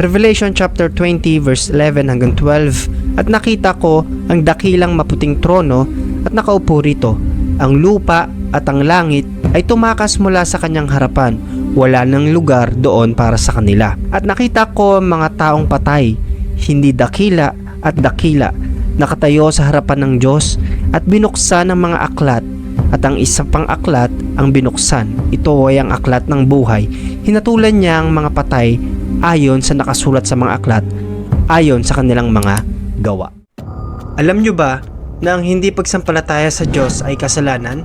Revelation chapter 20 verse 11 hanggang 12 At nakita ko ang dakilang maputing trono at nakaupo rito. Ang lupa at ang langit ay tumakas mula sa kanyang harapan. Wala nang lugar doon para sa kanila. At nakita ko ang mga taong patay, hindi dakila at dakila, nakatayo sa harapan ng Diyos at binuksan ang mga aklat at ang isa pang aklat ang binuksan. Ito ay ang aklat ng buhay. Hinatulan niya ang mga patay ayon sa nakasulat sa mga aklat ayon sa kanilang mga gawa. Alam nyo ba na ang hindi pagsampalataya sa Diyos ay kasalanan?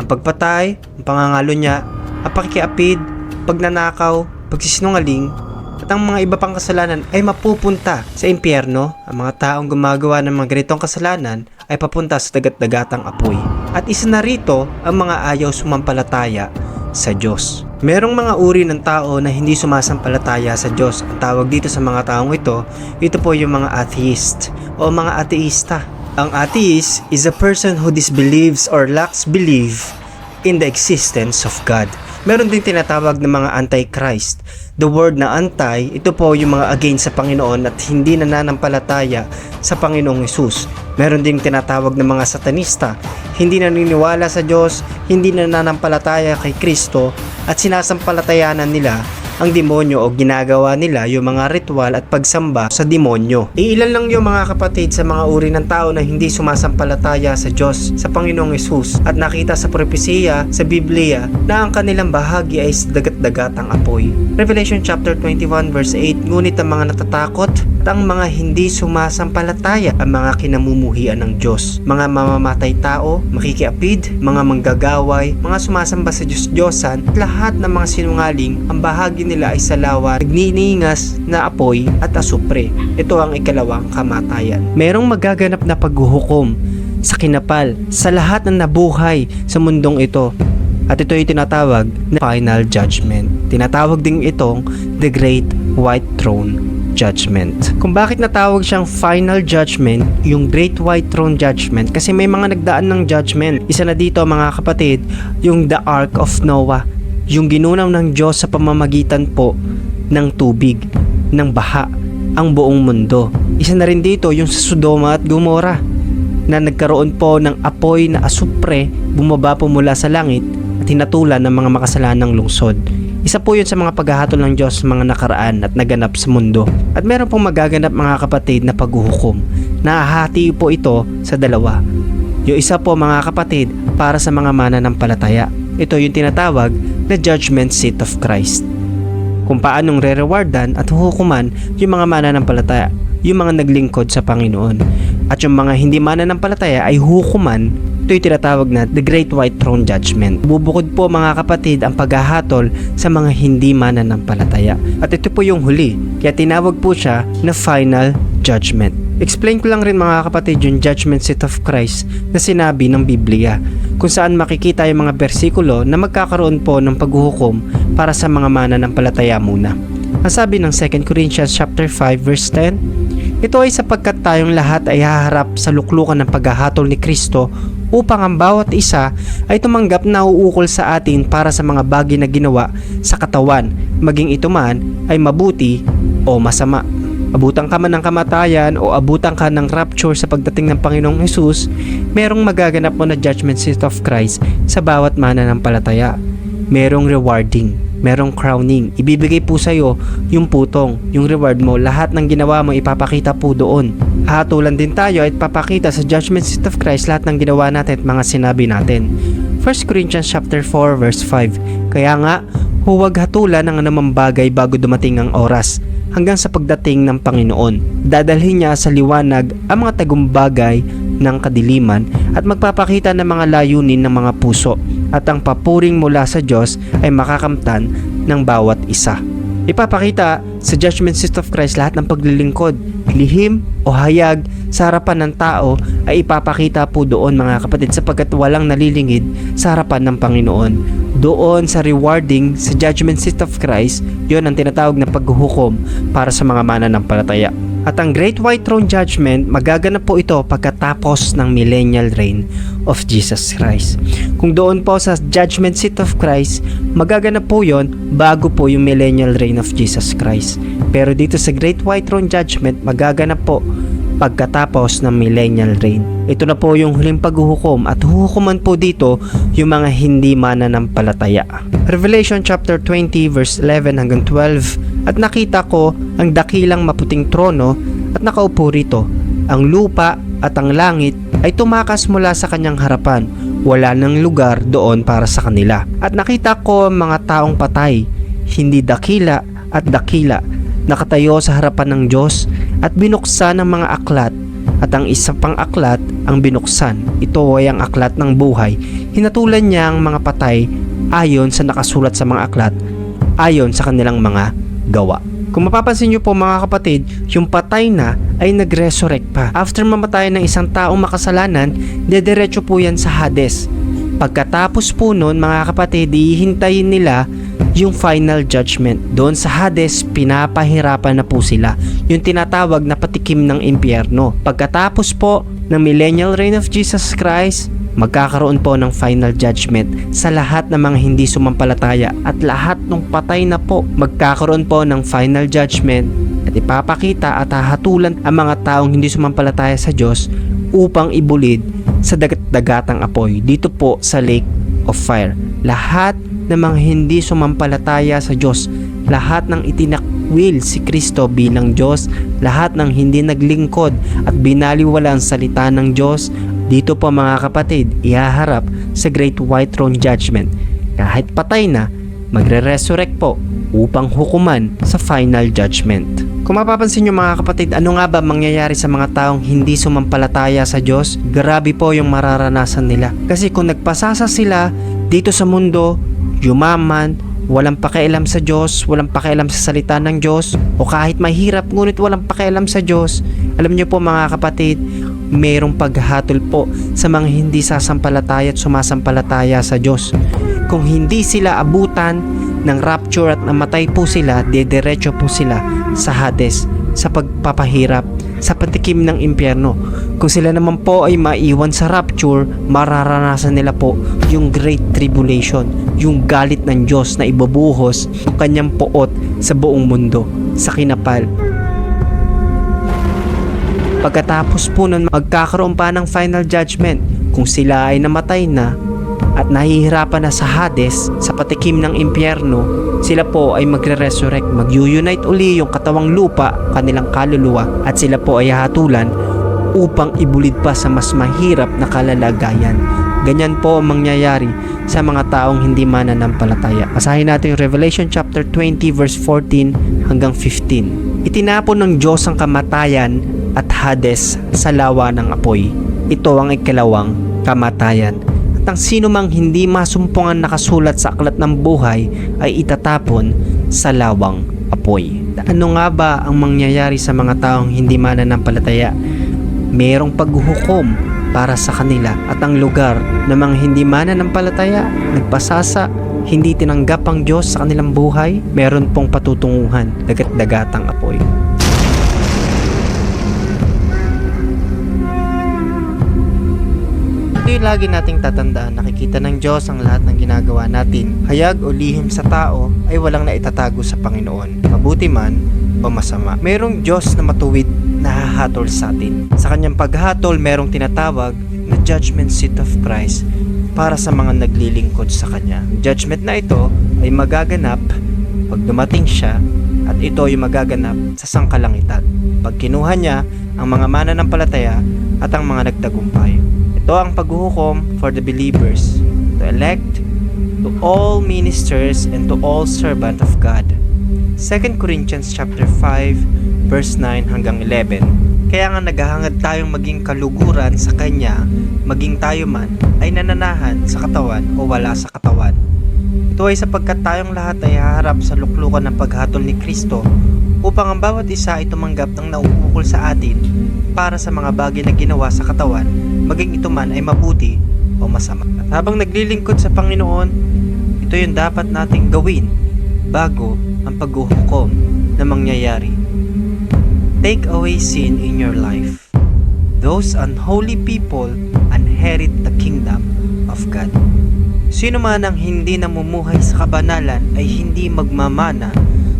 Ang pagpatay, ang pangangalo niya, ang pakikiapid, pagnanakaw, pagsisinungaling, at ang mga iba pang kasalanan ay mapupunta sa impyerno. Ang mga taong gumagawa ng mga ganitong kasalanan ay papunta sa dagat-dagatang apoy. At isa na rito ang mga ayaw sumampalataya sa Diyos. Merong mga uri ng tao na hindi sumasampalataya sa Diyos. Ang tawag dito sa mga taong ito, ito po yung mga atheist o mga ateista. Ang atheist is a person who disbelieves or lacks belief in the existence of God. Meron din tinatawag na mga antichrist. The word na anti, ito po yung mga against sa Panginoon at hindi nananampalataya sa Panginoong Yesus. Meron ding tinatawag na mga satanista, hindi naniniwala sa Diyos, hindi nananampalataya kay Kristo at sinasampalatayanan nila ang demonyo o ginagawa nila yung mga ritual at pagsamba sa demonyo. Iilan lang yung mga kapatid sa mga uri ng tao na hindi sumasampalataya sa Diyos, sa Panginoong Yesus at nakita sa propesiya sa Biblia na ang kanilang bahagi ay sa dagat-dagatang apoy. Revelation chapter 21 verse 8 Ngunit ang mga natatakot at ang mga hindi sumasampalataya ang mga kinamumuhian ng Diyos, mga mamamatay tao, makikiapid, mga manggagaway, mga sumasamba sa Diyos-Diyosan, at lahat ng mga sinungaling, ang bahagi nila ay sa lawa, nagniningas na apoy at asupre. Ito ang ikalawang kamatayan. Merong magaganap na paghuhukom sa kinapal sa lahat ng nabuhay sa mundong ito. At ito ay tinatawag na final judgment. Tinatawag din itong the great white throne judgment. Kung bakit natawag siyang final judgment, yung great white throne judgment, kasi may mga nagdaan ng judgment. Isa na dito mga kapatid, yung the ark of Noah, yung ginunaw ng Diyos sa pamamagitan po ng tubig, ng baha, ang buong mundo. Isa na rin dito yung sa Sodoma at Gomora na nagkaroon po ng apoy na asupre bumaba po mula sa langit at hinatulan ng mga makasalanang lungsod. Isa po yun sa mga paghahatol ng Diyos sa mga nakaraan at naganap sa mundo. At meron pong magaganap mga kapatid na paghuhukom. Nahahati po ito sa dalawa. Yung isa po mga kapatid para sa mga mananampalataya. Ito yung tinatawag na judgment seat of Christ. Kung paanong re-rewardan at huhukuman yung mga mananampalataya, yung mga naglingkod sa Panginoon. At yung mga hindi mananampalataya ay hukuman ito yung tinatawag na The Great White Throne Judgment. Bubukod po mga kapatid ang paghahatol sa mga hindi mananampalataya. At ito po yung huli, kaya tinawag po siya na Final Judgment. Explain ko lang rin mga kapatid yung judgment seat of Christ na sinabi ng Biblia kung saan makikita yung mga bersikulo na magkakaroon po ng paghuhukom para sa mga mananampalataya muna. Ang sabi ng 2 Corinthians chapter 5 verse 10, ito ay sapagkat tayong lahat ay haharap sa luklukan ng paghahatol ni Kristo upang ang bawat isa ay tumanggap na uukol sa atin para sa mga bagay na ginawa sa katawan, maging ito man ay mabuti o masama. Abutan ka man ng kamatayan o abutan ka ng rapture sa pagdating ng Panginoong Hesus, merong magaganap mo na judgment seat of Christ sa bawat mananampalataya. Merong rewarding, merong crowning. Ibibigay po sa iyo yung putong, yung reward mo. Lahat ng ginawa mo ipapakita po doon. Hatulan din tayo at papakita sa judgment seat of Christ lahat ng ginawa natin at mga sinabi natin. 1 Corinthians chapter 4 verse 5. Kaya nga, huwag hatulan ng anumang bagay bago dumating ang oras hanggang sa pagdating ng Panginoon. Dadalhin niya sa liwanag ang mga tagumbagay ng kadiliman at magpapakita ng mga layunin ng mga puso at ang papuring mula sa Diyos ay makakamtan ng bawat isa. Ipapakita sa judgment seat of Christ lahat ng paglilingkod, lihim o hayag sa harapan ng tao ay ipapakita po doon mga kapatid sapagkat walang nalilingid sa harapan ng Panginoon. Doon sa rewarding sa judgment seat of Christ, yon ang tinatawag na paghuhukom para sa mga mananampalataya. At ang Great White Throne Judgment, magaganap po ito pagkatapos ng millennial reign of Jesus Christ. Kung doon po sa Judgment Seat of Christ, magaganap po yon bago po yung millennial reign of Jesus Christ. Pero dito sa Great White Throne Judgment, magaganap po pagkatapos ng millennial reign. Ito na po yung huling paghuhukom at huhukuman po dito yung mga hindi mananampalataya. Revelation chapter 20 verse 11 hanggang 12 At nakita ko ang dakilang maputing trono at nakaupo rito. Ang lupa at ang langit ay tumakas mula sa kanyang harapan. Wala nang lugar doon para sa kanila. At nakita ko ang mga taong patay, hindi dakila at dakila nakatayo sa harapan ng Diyos at binuksan ang mga aklat at ang isa pang aklat ang binuksan. Ito ay ang aklat ng buhay. Hinatulan niya ang mga patay ayon sa nakasulat sa mga aklat ayon sa kanilang mga gawa. Kung mapapansin niyo po mga kapatid, yung patay na ay nag-resurrect pa. After mamatay ng isang taong makasalanan, dediretso po yan sa Hades. Pagkatapos po nun mga kapatid, ihintayin nila yung final judgment. Doon sa Hades, pinapahirapan na po sila. Yung tinatawag na patikim ng impyerno. Pagkatapos po ng millennial reign of Jesus Christ, magkakaroon po ng final judgment sa lahat ng mga hindi sumampalataya at lahat ng patay na po magkakaroon po ng final judgment at ipapakita at hahatulan ang mga taong hindi sumampalataya sa Diyos upang ibulid sa dagat-dagatang apoy dito po sa Lake of Fire. Lahat ng mga hindi sumampalataya sa Diyos, lahat ng itinakwil si Kristo bilang Diyos, lahat ng hindi naglingkod at binaliwala ang salita ng Diyos, dito po mga kapatid, ihaharap sa Great White Throne Judgment. Kahit patay na, magre-resurrect po upang hukuman sa final judgment. Kung mapapansin nyo mga kapatid, ano nga ba mangyayari sa mga taong hindi sumampalataya sa Diyos? Grabe po yung mararanasan nila. Kasi kung nagpasasa sila dito sa mundo, yumaman, walang pakialam sa Diyos, walang pakialam sa salita ng Diyos, o kahit mahirap ngunit walang pakialam sa Diyos, alam niyo po mga kapatid, mayroong paghatol po sa mga hindi sasampalataya at sumasampalataya sa Diyos. Kung hindi sila abutan ng rapture at namatay po sila, dediretso po sila sa Hades, sa pagpapahirap, sa patikim ng impyerno. Kung sila naman po ay maiwan sa rapture, mararanasan nila po yung great tribulation, yung galit ng Diyos na ibabuhos yung kanyang poot sa buong mundo, sa kinapal. Pagkatapos po nun, magkakaroon pa ng final judgment kung sila ay namatay na at nahihirapan na sa Hades, sa patikim ng impyerno, sila po ay magre-resurrect, mag-unite uli yung katawang lupa, kanilang kaluluwa, at sila po ay hatulan upang ibulid pa sa mas mahirap na kalalagayan. Ganyan po ang mangyayari sa mga taong hindi mananampalataya. Basahin natin yung Revelation chapter 20 verse 14 hanggang 15. Itinapon ng Diyos ang kamatayan at Hades sa lawa ng apoy. Ito ang ikalawang kamatayan ang sino mang hindi masumpungan nakasulat sa aklat ng buhay ay itatapon sa lawang apoy. Ano nga ba ang mangyayari sa mga taong hindi mananampalataya? Merong paghuhukom para sa kanila at ang lugar ng mga hindi mananampalataya, nagpasasa, hindi tinanggap ang Diyos sa kanilang buhay, meron pong patutunguhan, dagat-dagatang apoy. Ito yung lagi nating tatandaan, nakikita ng Diyos ang lahat ng ginagawa natin. Hayag o lihim sa tao ay walang naitatago sa Panginoon. Mabuti man o masama. Merong Diyos na matuwid na hahatol sa atin. Sa kanyang paghatol, merong tinatawag na judgment seat of Christ para sa mga naglilingkod sa Kanya. Judgment na ito ay magaganap pag dumating siya at ito ay magaganap sa sangkalangitan. Pag kinuha niya ang mga mananampalataya at ang mga nagtagumpay. Ito ang paghuhukom for the believers, to elect, to all ministers, and to all servant of God. 2 Corinthians chapter 5 verse 9 hanggang 11. Kaya nga naghahangad tayong maging kaluguran sa Kanya, maging tayo man ay nananahan sa katawan o wala sa katawan. Ito ay sapagkat tayong lahat ay haharap sa luklukan ng paghatol ni Kristo upang ang bawat isa ay tumanggap ng nauukol sa atin para sa mga bagay na ginawa sa katawan, maging ito man ay mabuti o masama. At habang naglilingkod sa Panginoon, ito yung dapat nating gawin bago ang paghuhukom na mangyayari. take away sin in your life. Those unholy people inherit the kingdom of God. Sino man ang hindi namumuhay sa kabanalan ay hindi magmamana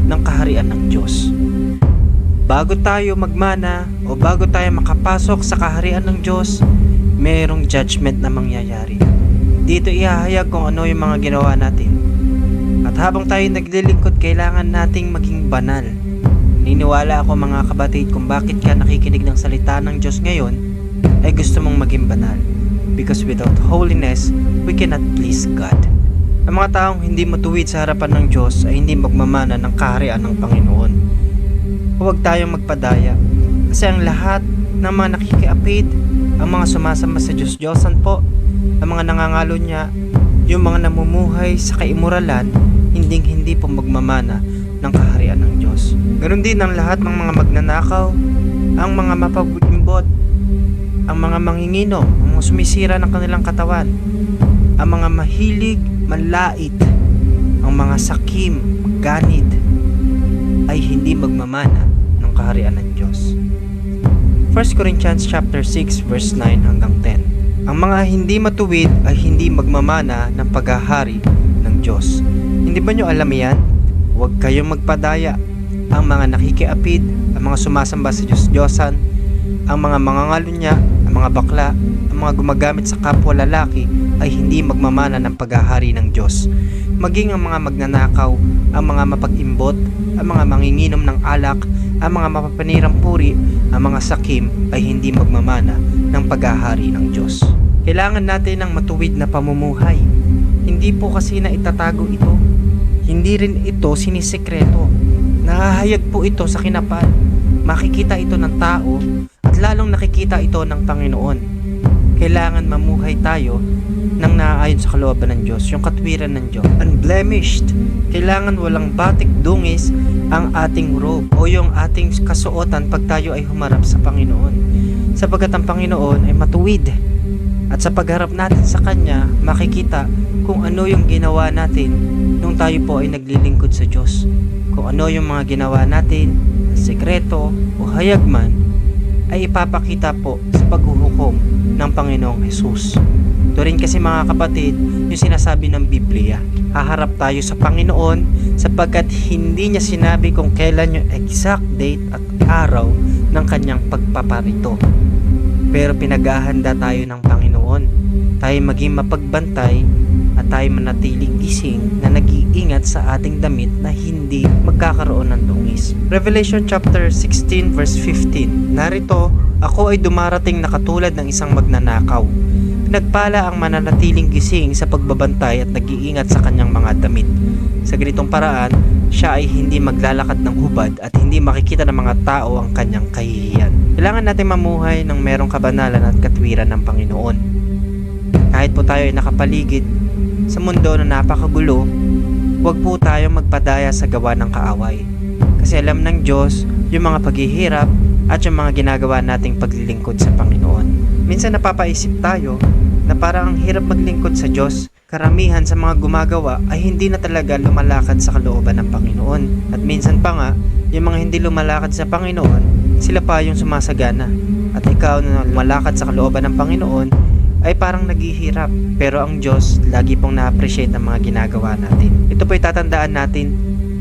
ng kaharian ng Diyos. Bago tayo magmana o bago tayo makapasok sa kaharian ng Diyos, mayroong judgment na mangyayari. Dito ihahayag kung ano yung mga ginawa natin. At habang tayo naglilingkod, kailangan nating maging banal. Niniwala ako mga kabatid kung bakit ka nakikinig ng salita ng Diyos ngayon ay gusto mong maging banal. Because without holiness, we cannot please God. Ang mga taong hindi matuwid sa harapan ng Diyos ay hindi magmamana ng kaharian ng Panginoon. Huwag tayong magpadaya kasi ang lahat ng mga nakikiapid, ang mga sumasamba sa Diyos-Diyosan po, ang mga nangangalo niya, yung mga namumuhay sa kaimuralan, hinding hindi po magmamana ng kaharian ng Diyos. Ganon din ang lahat ng mga magnanakaw, ang mga mapagbutimbot, ang mga manginginom, ang mga sumisira ng kanilang katawan, ang mga mahilig, manlait, ang mga sakim, ganid, ay hindi magmamana ng kaharian ng Diyos. 1 Corinthians chapter 6 verse 9 hanggang 10. Ang mga hindi matuwid ay hindi magmamana ng paghahari ng Diyos. Hindi ba nyo alam yan? Huwag kayong magpadaya. Ang mga nakikiapid, ang mga sumasamba sa Diyos-Diyosan, ang mga mangangalunya, ang mga bakla, ang mga gumagamit sa kapwa lalaki ay hindi magmamana ng paghahari ng Diyos. Maging ang mga magnanakaw, ang mga mapag-imbot, ang mga manginginom ng alak, ang mga mapapanirang puri, ang mga sakim ay hindi magmamana ng paghahari ng Diyos. Kailangan natin ng matuwid na pamumuhay. Hindi po kasi na itatago ito. Hindi rin ito sinisekreto. Nahahayag po ito sa kinapal. Makikita ito ng tao at lalong nakikita ito ng Panginoon. Kailangan mamuhay tayo ng naaayon sa kalooban ng Diyos, yung katwiran ng Diyos. Unblemished. Kailangan walang batik dungis ang ating robe o yung ating kasuotan pag tayo ay humarap sa Panginoon. Sapagkat ang Panginoon ay matuwid. At sa pagharap natin sa Kanya, makikita kung ano yung ginawa natin nung tayo po ay naglilingkod sa Diyos. Kung ano yung mga ginawa natin, na sekreto o hayag man, ay ipapakita po sa paghuhukom ng Panginoong Hesus. Ito rin kasi mga kapatid, yung sinasabi ng Biblia. Haharap tayo sa Panginoon sapagkat hindi niya sinabi kung kailan yung exact date at araw ng kanyang pagpaparito. Pero pinaghahanda tayo ng Panginoon. Tayo maging mapagbantay at tayo manatiling gising na nag-iingat sa ating damit na hindi magkakaroon ng dungis. Revelation chapter 16 verse 15. Narito, ako ay dumarating na katulad ng isang magnanakaw. Pinagpala ang mananatiling gising sa pagbabantay at nag-iingat sa kanyang mga damit. Sa ganitong paraan, siya ay hindi maglalakad ng hubad at hindi makikita ng mga tao ang kanyang kahihiyan. Kailangan natin mamuhay ng merong kabanalan at katwiran ng Panginoon. Kahit po tayo ay nakapaligid sa mundo na napakagulo, huwag po tayong magpadaya sa gawa ng kaaway. Kasi alam ng Diyos yung mga paghihirap at yung mga ginagawa nating paglilingkod sa Panginoon. Minsan napapaisip tayo na parang ang hirap maglingkod sa Diyos. Karamihan sa mga gumagawa ay hindi na talaga lumalakad sa kalooban ng Panginoon. At minsan pa nga, yung mga hindi lumalakad sa Panginoon, sila pa yung sumasagana. At ikaw na lumalakad sa kalooban ng Panginoon, ay parang naghihirap. Pero ang Diyos, lagi pong na-appreciate ang mga ginagawa natin. Ito po tatandaan natin,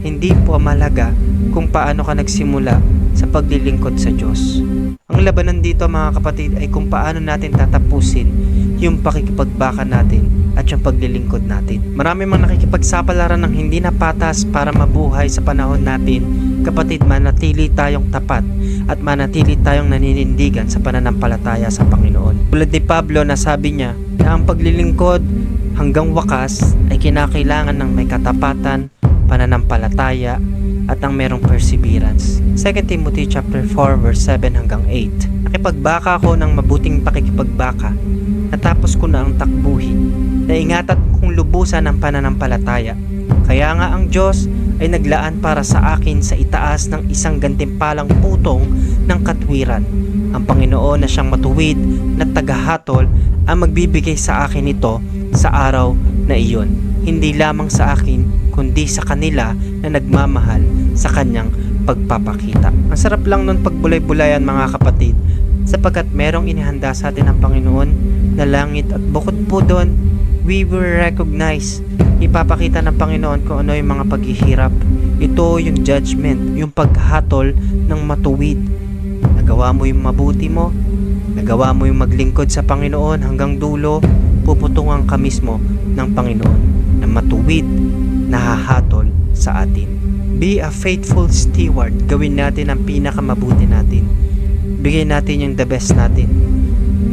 hindi po malaga kung paano ka nagsimula sa paglilingkod sa Diyos. Ang labanan dito mga kapatid ay kung paano natin tatapusin yung pakikipagbaka natin at yung paglilingkod natin. Marami mang nakikipagsapalaran ng hindi na patas para mabuhay sa panahon natin. Kapatid, manatili tayong tapat at manatili tayong naninindigan sa pananampalataya sa Panginoon. Tulad ni Pablo na sabi niya na ang paglilingkod hanggang wakas ay kinakailangan ng may katapatan, pananampalataya, at ang merong perseverance. 2 Timothy chapter 4 verse 7 hanggang 8. Nakipagbaka ako ng mabuting pakikipagbaka. Natapos ko na ang takbuhin. Naingatan kong lubusan ang pananampalataya. Kaya nga ang Diyos ay naglaan para sa akin sa itaas ng isang gantimpalang putong ng katwiran. Ang Panginoon na siyang matuwid na tagahatol ang magbibigay sa akin ito sa araw na iyon. Hindi lamang sa akin kundi sa kanila na nagmamahal sa kanyang pagpapakita. Ang sarap lang nun pagbulay-bulayan mga kapatid sapagkat merong inihanda sa atin ng Panginoon na langit at bukod po doon, we will recognize ipapakita ng Panginoon kung ano yung mga paghihirap. Ito yung judgment, yung paghatol ng matuwid. Nagawa mo yung mabuti mo, nagawa mo yung maglingkod sa Panginoon hanggang dulo, puputungan ka mismo ng Panginoon na matuwid, nahahatol sa atin. Be a faithful steward. Gawin natin ang pinakamabuti natin. Bigay natin yung the best natin.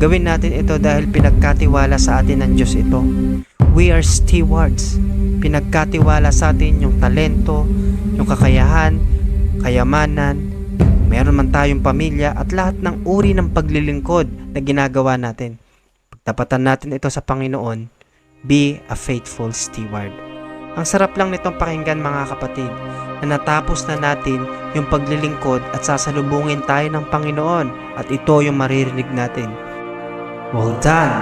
Gawin natin ito dahil pinagkatiwala sa atin ng Diyos ito. We are stewards. Pinagkatiwala sa atin yung talento, yung kakayahan, kayamanan, meron man tayong pamilya at lahat ng uri ng paglilingkod na ginagawa natin. Pagtapatan natin ito sa Panginoon, be a faithful steward. Ang sarap lang nitong pakinggan mga kapatid na natapos na natin yung paglilingkod at sasalubungin tayo ng Panginoon at ito yung maririnig natin. Well done,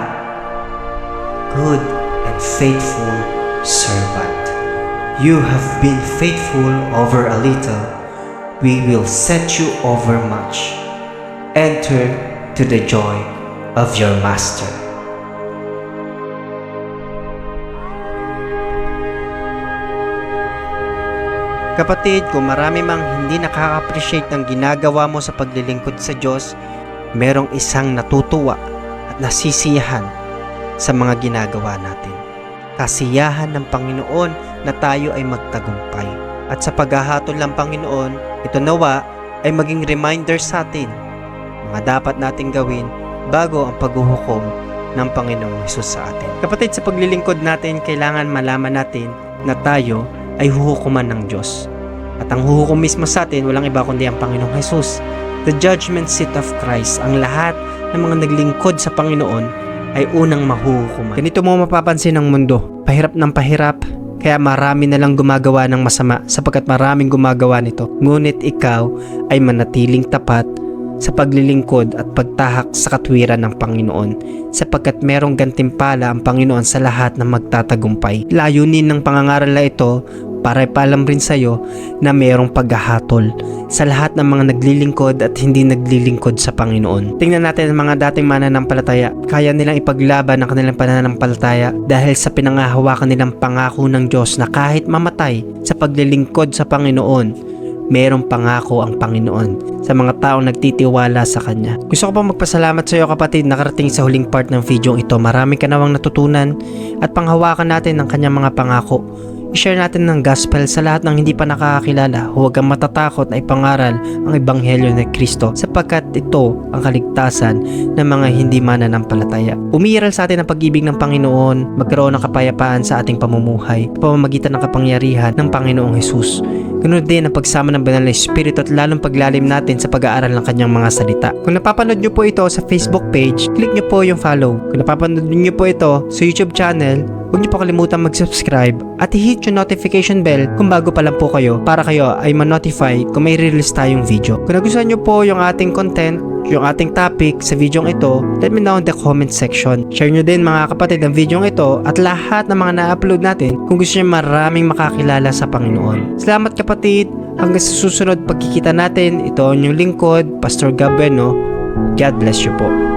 good and faithful servant. You have been faithful over a little, we will set you over much. Enter to the joy of your master. Kapatid, kung marami mang hindi nakaka-appreciate ng ginagawa mo sa paglilingkod sa Diyos, merong isang natutuwa at nasisiyahan sa mga ginagawa natin. Kasiyahan ng Panginoon na tayo ay magtagumpay. At sa paghahatol ng Panginoon, ito nawa ay maging reminder sa atin mga dapat nating gawin bago ang paghuhukom ng Panginoong Hesus sa atin. Kapatid, sa paglilingkod natin, kailangan malaman natin na tayo ay huhukuman ng Diyos. At ang huhukom mismo sa atin, walang iba kundi ang Panginoong Hesus. The judgment seat of Christ, ang lahat ng mga naglingkod sa Panginoon ay unang mahuhukuman. Ganito mo mapapansin ng mundo, pahirap ng pahirap, kaya marami na lang gumagawa ng masama sapagkat maraming gumagawa nito. Ngunit ikaw ay manatiling tapat sa paglilingkod at pagtahak sa katwiran ng Panginoon sapagkat merong gantimpala ang Panginoon sa lahat ng magtatagumpay. Layunin ng pangangaral na ito para ipaalam rin sa iyo na merong paghahatol sa lahat ng mga naglilingkod at hindi naglilingkod sa Panginoon. Tingnan natin ang mga dating mananampalataya. Kaya nilang ipaglaban ang kanilang pananampalataya dahil sa pinangahawakan nilang pangako ng Diyos na kahit mamatay sa paglilingkod sa Panginoon, merong pangako ang Panginoon sa mga taong nagtitiwala sa Kanya. Gusto ko pa magpasalamat sa iyo kapatid nakarating sa huling part ng video ito. Marami ka nawang natutunan at panghawakan natin ng Kanyang mga pangako. I-share natin ng gospel sa lahat ng hindi pa nakakakilala. Huwag kang matatakot na ipangaral ang ebanghelyo ni Kristo sapagkat ito ang kaligtasan ng mga hindi mananampalataya. Umiiral sa atin ang pag-ibig ng Panginoon, magkaroon ng kapayapaan sa ating pamumuhay, pamamagitan ng kapangyarihan ng Panginoong Hesus. Ganun din ang pagsama ng banal na Espiritu at lalong paglalim natin sa pag-aaral ng kanyang mga salita. Kung napapanood nyo po ito sa Facebook page, click nyo po yung follow. Kung napapanood nyo po ito sa YouTube channel, huwag niyo po kalimutan mag-subscribe at i-hit yung notification bell kung bago pa lang po kayo para kayo ay ma-notify kung may release tayong video. Kung nagustuhan niyo po yung ating content, yung ating topic sa video ito, let me know in the comment section. Share nyo din mga kapatid ang video ito at lahat ng mga na-upload natin kung gusto nyo maraming makakilala sa Panginoon. Salamat kapatid! Hanggang sa susunod pagkikita natin, ito ang inyong lingkod, Pastor Gab Bueno. God bless you po.